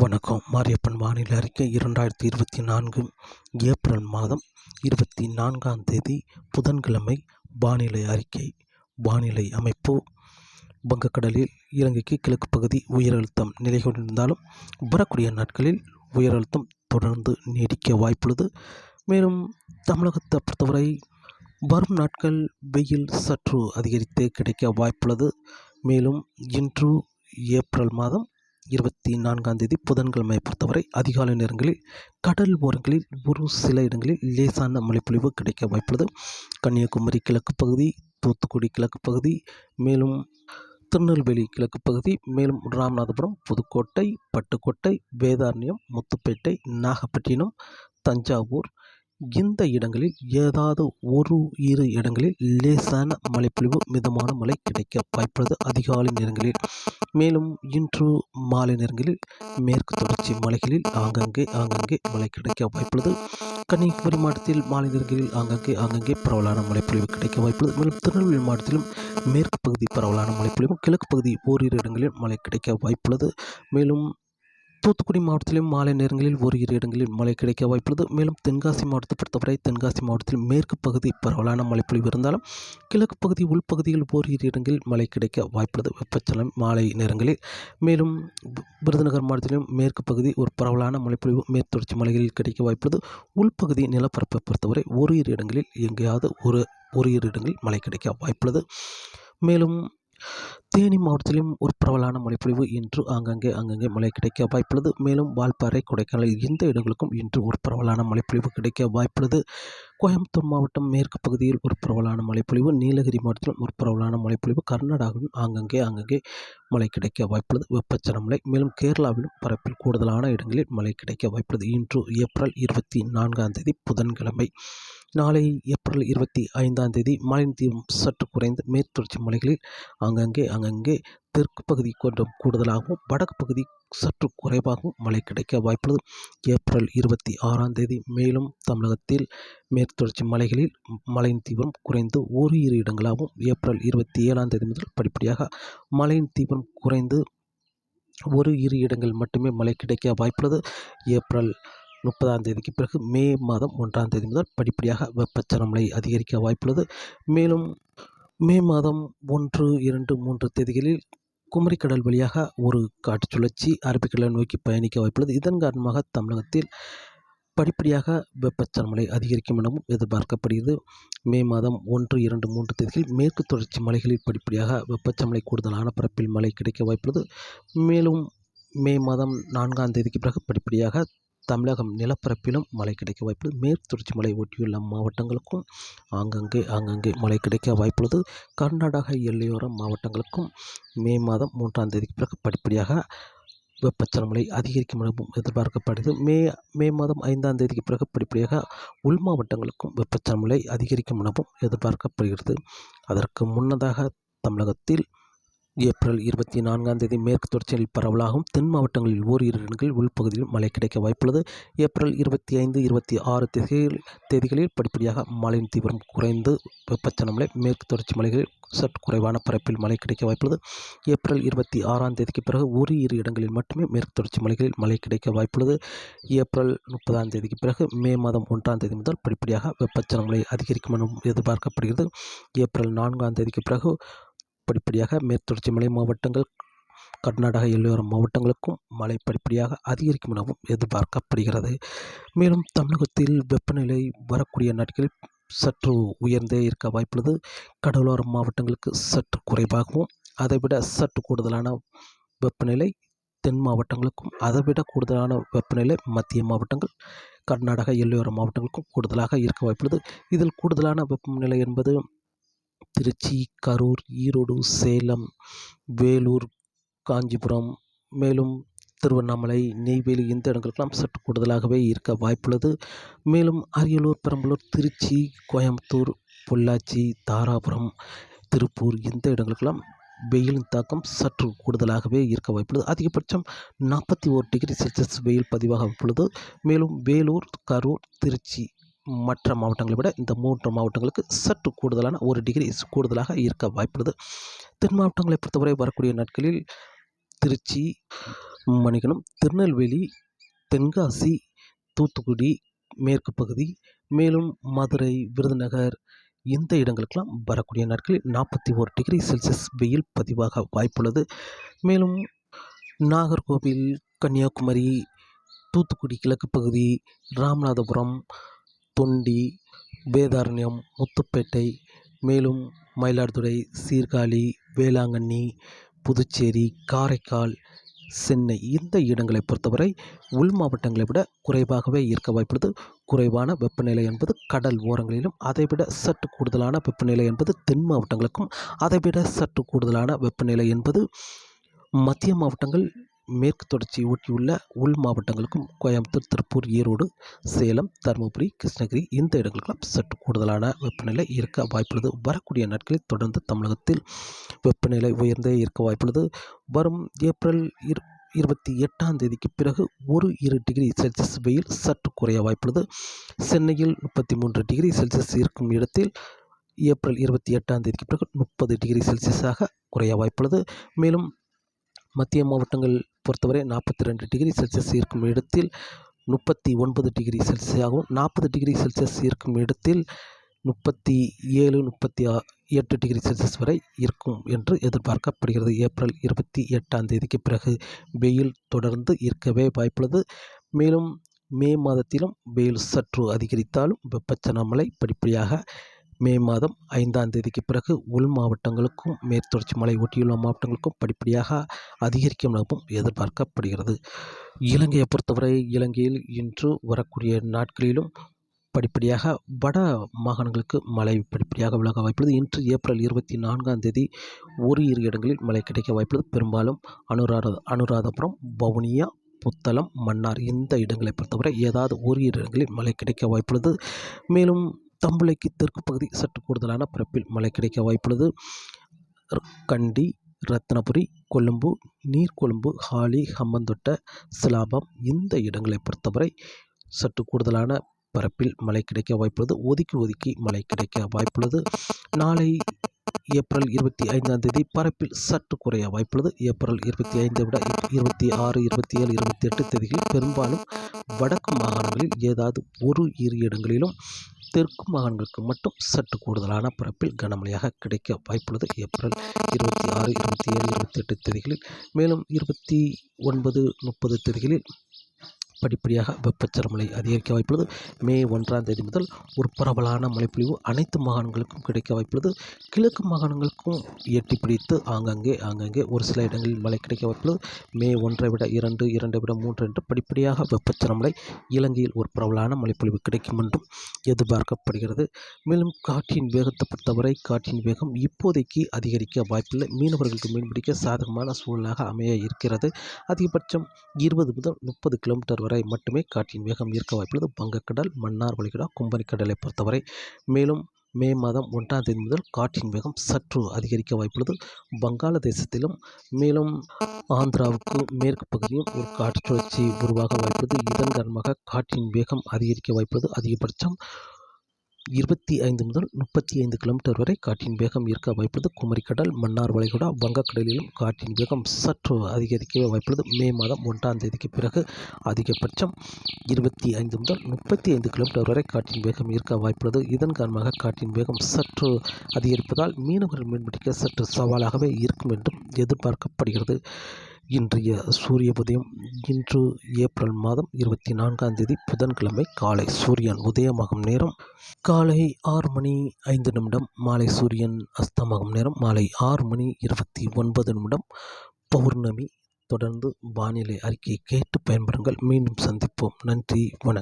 வணக்கம். மாரியப்பன் வானிலை அறிக்கை இரண்டாயிரத்தி இருபத்தி நான்கு ஏப்ரல் மாதம் இருபத்தி நான்காம் தேதி புதன்கிழமை வானிலை அறிக்கை. வானிலை அமைப்பு. வங்கக்கடலில் இலங்கைக்கு கிழக்கு பகுதி உயரழுத்தம் நிலை கொண்டிருந்தாலும் வரக்கூடிய நாட்களில் உயரழுத்தம் தொடர்ந்து நீடிக்க வாய்ப்புள்ளது. மேலும் தமிழகத்தை பொறுத்தவரை வரும் நாட்கள் வெயில் சற்று அதிகரித்து கிடைக்க வாய்ப்புள்ளது. மேலும் இன்று ஏப்ரல் மாதம் இருபத்தி நான்காம் தேதி புதன்கிழமையை பொறுத்தவரை அதிகாலை நேரங்களில் கடல் ஓரங்களில் ஒரு சில இடங்களில் லேசான மழைப்பொழிவு கிடைக்க வாய்ப்புள்ளது. கன்னியாகுமரி கிழக்கு பகுதி தூத்துக்குடி கிழக்கு பகுதி மேலும் திருநெல்வேலி கிழக்கு பகுதி மேலும் ராமநாதபுரம் புதுக்கோட்டை பட்டுக்கோட்டை வேதாரண்யம் முத்துப்பேட்டை நாகப்பட்டினம் தஞ்சாவூர் இந்த இடங்களில் ஏதாவது ஒரு இரு இடங்களில் லேசான மழைப்பொழிவு மிதமான மழை கிடைக்க வாய்ப்புள்ளது அதிகாலை நேரங்களில். மேலும் இன்று மாலை நேரங்களில் மேற்கு தொடர்ச்சி மலைகளில் ஆங்கங்கே ஆங்கங்கே மழை கிடைக்க வாய்ப்புள்ளது. கன்னியாகுமரி மாவட்டத்தில் மாலை நேரங்களில் ஆங்கங்கே ஆங்கங்கே பரவலான மழைப்பொழிவு கிடைக்க வாய்ப்புள்ளது. மேலும் திருநெல்வேலி மாவட்டத்திலும் மேற்கு பகுதி பரவலான மழைப்பொழிவும் கிழக்கு பகுதி ஓரிரு இடங்களில் மழை கிடைக்க வாய்ப்புள்ளது. மேலும் தூத்துக்குடி மாவட்டத்திலும் மாலை நேரங்களில் ஓரிரு இடங்களில் மழை கிடைக்க வாய்ப்புள்ளது. மேலும் தென்காசி மாவட்டத்தை பொறுத்தவரை தென்காசி மாவட்டத்தில் மேற்கு பகுதி பரவலான மழைப்பொழிவு இருந்தாலும் கிழக்கு பகுதி உள்பகுதியில் ஓரிரு இடங்களில் மழை கிடைக்க வாய்ப்புள்ளது. வெப்பச்சலம் மாலை நேரங்களில். மேலும் விருதுநகர் மாவட்டத்திலும் மேற்கு பகுதி ஒரு பரவலான மழைப்பொழிவு மேற்தொடர்ச்சி மலைகளில் கிடைக்க வாய்ப்புள்ளது. உள்பகுதி நிலப்பரப்பை பொறுத்தவரை ஓரிரு இடங்களில் எங்கேயாவது ஒரு ஓரிரு இடங்களில் மழை கிடைக்க வாய்ப்புள்ளது. மேலும் தேனி மாவட்டத்திலும் ஒரு பரவலான மழைப்பொழிவு இன்று ஆங்காங்கே ஆங்காங்கே மழை கிடைக்க வாய்ப்புள்ளது. மேலும் வால்பாறை கொடைக்கானல் இந்த இடங்களுக்கும் இன்று ஒரு பரவலான மழைப்பொழிவு கிடைக்க வாய்ப்புள்ளது. கோயம்புத்தூர் மாவட்டம் மேற்கு பகுதியில் ஒரு பரவலான மழைப்பொழிவு நீலகிரி மாவட்டத்திலும் ஒரு பரவலான மழைப்பொழிவு கர்நாடகாவிலும் ஆங்கங்கே அங்கங்கே மழை கிடைக்க வாய்ப்புள்ளது. வெப்பச்சல மழை மேலும் கேரளாவிலும் பரப்பில் கூடுதலான இடங்களில் மழை கிடைக்க வாய்ப்புள்ளது. இன்று ஏப்ரல் இருபத்தி நான்காம் தேதி புதன்கிழமை நாளை ஏப்ரல் இருபத்தி ஐந்தாம் தேதி மழையின் சற்று குறைந்து மேற்தொடர்ச்சி மலைகளில் அங்கங்கே அங்கங்கே தெற்கு பகுதி கொஞ்சம் கூடுதலாகவும் வடக்கு பகுதி சற்று குறைவாகவும் மழை கிடைக்க வாய்ப்புள்ளது. ஏப்ரல் இருபத்தி ஆறாம் தேதி மேலும் தமிழகத்தில் மேற்தொடர்ச்சி மலைகளில் மழையின் தீவிரம் குறைந்து ஒரு இரு இடங்களாகவும் ஏப்ரல் இருபத்தி ஏழாம் தேதி முதல் படிப்படியாக மழையின் தீவிரம் குறைந்து ஒரு இரு இடங்கள் மட்டுமே மழை கிடைக்க வாய்ப்புள்ளது. ஏப்ரல் முப்பதாம் தேதிக்கு பிறகு மே மாதம் ஒன்றாம் தேதி முதல் படிப்படியாக வெப்பச்சலன மழை அதிகரிக்க வாய்ப்புள்ளது. மேலும் மே மாதம் ஒன்று இரண்டு மூன்று தேதிகளில் குமரிக்கடல் வழியாக ஒரு காற்று சுழற்சி அரபிக்கடலை நோக்கி பயணிக்க வாய்ப்புள்ளது. இதன் காரணமாக தமிழகத்தில் படிப்படியாக வெப்பச்சலமலை அதிகரிக்கும் எனவும் எதிர்பார்க்கப்படுகிறது. மே மாதம் ஒன்று இரண்டு மூன்று தேதிகளில் மேற்கு தொடர்ச்சி மலைகளில் படிப்படியாக வெப்பச்சமலை கூடுதலான பரப்பில் மழை கிடைக்க வாய்ப்புள்ளது. மேலும் மே மாதம் நான்காம் தேதிக்கு பிறகு படிப்படியாக தமிழகம் நிலப்பரப்பிலும் மழை கிடைக்க வாய்ப்புள்ளது. மேற்கு தொடர்ச்சி மலை ஒட்டியுள்ள மாவட்டங்களுக்கும் ஆங்கங்கே ஆங்கங்கே மழை கிடைக்க வாய்ப்புள்ளது. கர்நாடக எல்லையோர மாவட்டங்களுக்கும் மே மாதம் மூன்றாம் தேதிக்கு பிறகு படிப்படியாக வெப்பச்சலன மழை அதிகரிக்கும் எனவும் எதிர்பார்க்கப்படுகிறது. மே மே மாதம் ஐந்தாம் தேதிக்கு பிறகு படிப்படியாக உள் மாவட்டங்களுக்கும் வெப்பச்சலன மழை அதிகரிக்கும் எனவும் எதிர்பார்க்கப்படுகிறது. அதற்கு முன்னதாக தமிழகத்தில் ஏப்ரல் இருபத்தி நான்காம் தேதி மேற்கு தொடர்ச்சியில் பரவலாகவும் தென் மாவட்டங்களில் ஓரிரு இடங்களில் உள்பகுதியில் மழை கிடைக்க வாய்ப்புள்ளது. ஏப்ரல் இருபத்தி ஐந்து இருபத்தி ஆறு தேதிகளில் தேதிகளில் படிப்படியாக மழையின் தீவிரம் குறைந்து வெப்பச்சலமலை மேற்கு தொடர்ச்சி மலைகளில் சற்று குறைவான பரப்பில் மழை கிடைக்க வாய்ப்புள்ளது. ஏப்ரல் இருபத்தி ஆறாம் தேதிக்கு பிறகு ஒரு இரு இடங்களில் மட்டுமே மேற்கு தொடர்ச்சி மலைகளில் மழை கிடைக்க வாய்ப்புள்ளது. ஏப்ரல் முப்பதாம் தேதிக்கு பிறகு மே மாதம் ஒன்றாம் தேதி முதல் படிப்படியாக வெப்பச்சலமலை அதிகரிக்கும் எனவும் எதிர்பார்க்கப்படுகிறது. ஏப்ரல் நான்காம் தேதிக்கு பிறகு படிப்படியாக மேற்தொடர்ச்சி மலை மாவட்டங்கள் கர்நாடக எல்லையோர மாவட்டங்களுக்கும் மழை படிப்படியாக அதிகரிக்கும் எனவும் எதிர்பார்க்கப்படுகிறது. மேலும் தமிழகத்தில் வெப்பநிலை வரக்கூடிய நாட்களில் சற்று உயர்ந்தே இருக்க வாய்ப்புள்ளது. கடலோர மாவட்டங்களுக்கு சற்று குறைவாகவும் அதைவிட சற்று கூடுதலான வெப்பநிலை தென் மாவட்டங்களுக்கும் அதைவிட கூடுதலான வெப்பநிலை மத்திய மாவட்டங்கள் கர்நாடக எல்லையோர மாவட்டங்களுக்கும் கூடுதலாக இருக்க வாய்ப்புள்ளது. இதில் கூடுதலான வெப்பநிலை என்பது திருச்சி கரூர் ஈரோடு சேலம் வேலூர் காஞ்சிபுரம். மேலும் திருவண்ணாமலை நெய்வேலி இந்த இடங்களுக்கெல்லாம் சற்று கூடுதலாகவே இருக்க வாய்ப்புள்ளது. மேலும் அரியலூர் பெரம்பலூர் திருச்சி கோயம்புத்தூர் பொள்ளாச்சி தாராபுரம் திருப்பூர் இந்த இடங்களுக்கெல்லாம் வெயிலின் தாக்கம் சற்று கூடுதலாகவே இருக்க வாய்ப்புள்ளது. அதிகபட்சம் நாற்பத்தி ஓரு டிகிரி செல்சியஸ் வெயில் பதிவாக உள்ளது. மேலும் வேலூர் கரூர் திருச்சி மற்ற மாவட்டங்களை விட இந்த மூன்று மாவட்டங்களுக்கு சற்று கூடுதலான ஒரு டிகிரி கூடுதலாக இருக்க வாய்ப்புள்ளது. தென் மாவட்டங்களை பொறுத்தவரை வரக்கூடிய நாட்களில் திருச்சி மணிகனம் திருநெல்வேலி தென்காசி தூத்துக்குடி மேற்கு பகுதி மேலும் மதுரை விருதுநகர் இந்த இடங்களுக்கெல்லாம் வரக்கூடிய நாட்களில் நாற்பத்தி ஓரு டிகிரி செல்சியஸ் வெயில் பதிவாக வாய்ப்புள்ளது. மேலும் நாகர்கோவில் கன்னியாகுமரி தூத்துக்குடி கிழக்கு பகுதி ராமநாதபுரம் தொண்டி வேதாரண்யம் முத்துப்பேட்டை மேலும் மயிலாடுதுறை சீர்காழி வேளாங்கண்ணி புதுச்சேரி காரைக்கால் சென்னை இந்த இடங்களை பொறுத்தவரை உள் மாவட்டங்களை விட குறைவாகவே இருக்க வாய்ப்புள்ளது குறைவான வெப்பநிலை என்பது கடல் ஓரங்களிலும் அதைவிட சற்று கூடுதலான வெப்பநிலை என்பது தென் மாவட்டங்களுக்கும் அதைவிட சற்று கூடுதலான வெப்பநிலை என்பது மத்திய மாவட்டங்கள் மேற்கு தொடர்ச்சியை ஒட்டியுள்ள உள் மாவட்டங்களுக்கும் கோயம்புத்தூர் திருப்பூர் ஈரோடு சேலம் தருமபுரி கிருஷ்ணகிரி இந்த இடங்களுக்கெல்லாம் சற்று கூடுதலான வெப்பநிலை இருக்க வாய்ப்புள்ளது. வரக்கூடிய நாட்களில் தொடர்ந்து தமிழகத்தில் வெப்பநிலை உயர்ந்தே இருக்க வாய்ப்புள்ளது. வரும் ஏப்ரல் இரு இருபத்தி எட்டாம் தேதிக்கு பிறகு ஒரு இரு டிகிரி செல்சியஸ் வெயில் சற்று குறைய வாய்ப்புள்ளது. சென்னையில் முப்பத்தி மூன்று டிகிரி செல்சியஸ் இருக்கும் இடத்தில் ஏப்ரல் இருபத்தி எட்டாம் தேதிக்கு பிறகு முப்பது டிகிரி செல்சியஸாக குறைய வாய்ப்புள்ளது. மேலும் மத்திய மாவட்டங்கள் பொறுத்தவரை நாற்பத்தி ரெண்டு டிகிரி செல்சியஸ் இருக்கும் இடத்தில் முப்பத்தி ஒன்பது டிகிரி செல்சியஸாகவும் நாற்பது டிகிரி செல்சியஸ் இருக்கும் இடத்தில் முப்பத்தி ஏழு முப்பத்தி ஆ எட்டு டிகிரி செல்சியஸ் வரை இருக்கும் என்று எதிர்பார்க்கப்படுகிறது. ஏப்ரல் இருபத்தி எட்டாம் தேதிக்கு பிறகு வெயில் தொடர்ந்து இருக்கவே வாய்ப்புள்ளது. மேலும் மே மாதத்திலும் வெயில் சற்று அதிகரித்தாலும் வெப்பச்சலன மழை படிப்படியாக மே மாதம் ஐந்தாம் தேதிக்கு பிறகு உள் மாவட்டங்களுக்கும் மேற்தொடர்ச்சி மலை ஒட்டியுள்ள மாவட்டங்களுக்கும் படிப்படியாக அதிகரிக்கும் எனவும் எதிர்பார்க்கப்படுகிறது. இலங்கையை பொறுத்தவரை இலங்கையில் இன்று வரக்கூடிய நாட்களிலும் படிப்படியாக வட மாகாணங்களுக்கு மழை படிப்படியாக விலக வாய்ப்புள்ளது. இன்று ஏப்ரல் இருபத்தி நான்காம் தேதி ஒரு இரு இடங்களில் மழை கிடைக்க வாய்ப்புள்ளது. பெரும்பாலும் அனுராத அனுராதபுரம் வவுனியா புத்தளம் மன்னார் இந்த இடங்களை பொறுத்தவரை ஏதாவது ஒரு இரு இடங்களில் மழை கிடைக்க வாய்ப்புள்ளது. மேலும் தம்புளைக்கு தெற்கு பகுதி சற்று கூடுதலான பரப்பில் மழை கிடைக்க வாய்ப்புள்ளது. கண்டி ரத்னபுரி கொழும்பு நீர்கொழும்பு ஹாலி ஹம்பந்தொட்ட சிலாபம் இந்த இடங்களை பொறுத்தவரை சற்று கூடுதலான பரப்பில் மழை கிடைக்க வாய்ப்புள்ளது. ஒதுக்கி ஒதுக்கி மழை கிடைக்க வாய்ப்புள்ளது. நாளை ஏப்ரல் இருபத்தி ஐந்தாம் தேதி பரப்பில் சற்று குறைய வாய்ப்புள்ளது. ஏப்ரல் இருபத்தி ஐந்தை விட இருபத்தி ஆறு இருபத்தி ஏழு இருபத்தி எட்டு தேதிகளில் பெரும்பாலும் வடக்கு மாகாணங்களில் ஏதாவது ஒரு இரு இடங்களிலும் தெற்கு மாகாணங்களுக்கு மட்டும் சற்று கூடுதலான பரப்பில் கனமழையாக கிடைக்க வாய்ப்புள்ளது. ஏப்ரல் இருபத்தி ஆறு இருபத்தி ஏழு இருபத்தி எட்டு தேதிகளில் மேலும் இருபத்தி ஒன்பது முப்பது தேதிகளில் படிப்படியாக வெப்பச்சரமலை அதிகரிக்க வாய்ப்புள்ளது. மே ஒன்றாம் தேதி முதல் ஒரு பரவலான மழைப்பொழிவு அனைத்து மாகாணங்களுக்கும் கிடைக்க வாய்ப்புள்ளது. கிழக்கு மாகாணங்களுக்கும் எட்டி பிடித்து ஆங்காங்கே ஆங்காங்கே ஒரு சில இடங்களில் மழை கிடைக்க வாய்ப்புள்ளது. மே ஒன்றை விட இரண்டு இரண்டை விட மூன்று என்று படிப்படியாக வெப்பச்சரமலை இலங்கையில் ஒரு பரவலான மழைப்பொழிவு கிடைக்கும் என்றும் எதிர்பார்க்கப்படுகிறது. மேலும் காற்றின் வேகத்தை பொறுத்தவரை காற்றின் வேகம் இப்போதைக்கு அதிகரிக்க வாய்ப்பில்லை. மீனவர்களுக்கு மீன்பிடிக்க சாதகமான சூழலாக அமைய இருக்கிறது. அதிகபட்சம் இருபது முதல் முப்பது கிலோமீட்டர் வரை மட்டுமே காற்றின் வேகம் இருக்க வாய்ப்புள்ளது. வங்கக்கடல் மன்னார் வளைகுடா கும்பனிக்கடலை பொறுத்தவரை மேலும் மே மாதம் ஒன்றாம் தேதி முதல் காற்றின் வேகம் சற்று அதிகரிக்க வாய்ப்புள்ளது. வங்காளதேசத்திலும் மேலும் ஆந்திராவுக்கு மேற்கு பகுதியும் ஒரு காற்று சுழற்சி உருவாக வாய்ப்புள்ளது. இதன் காரணமாக காற்றின் வேகம் அதிகரிக்க வாய்ப்புள்ளது. அதிகபட்சம் இருபத்தி ஐந்து முதல் முப்பத்தி ஐந்து கிலோமீட்டர் வரை காற்றின் வேகம் இருக்க வாய்ப்புள்ளது. குமரிக்கடல் மன்னார் வளைகுடா வங்கக்கடலிலும் காற்றின் வேகம் சற்று அதிகரிக்க வாய்ப்புள்ளது. மே மாதம் ஒன்றாம் தேதிக்கு பிறகு அதிகபட்சம் இருபத்தி ஐந்து முதல் முப்பத்தி ஐந்து கிலோமீட்டர் வரை காற்றின் வேகம் இருக்க வாய்ப்புள்ளது. இதன் காரணமாக காற்றின் வேகம் சற்று அதிகரிப்பதால் மீனவர்கள் மீன்பிடிக்க சற்று சவாலாகவே இருக்கும் என்றும் எதிர்பார்க்கப்படுகிறது. இன்றைய சூரிய உதயம் இன்று ஏப்ரல் மாதம் இருபத்தி நான்காம் தேதி புதன்கிழமை காலை சூரியன் உதயமாகும் நேரம் காலை ஆறு மணி ஐந்து நிமிடம் மாலை சூரியன் அஸ்தமாகும் நேரம் மாலை ஆறு மணி இருபத்தி ஒன்பது நிமிடம். பௌர்ணமி தொடர்ந்து வானிலை அறிக்கையை கேட்டு பயன்பெறுங்கள் மீண்டும் சந்திப்போம். நன்றி வணக்கம்.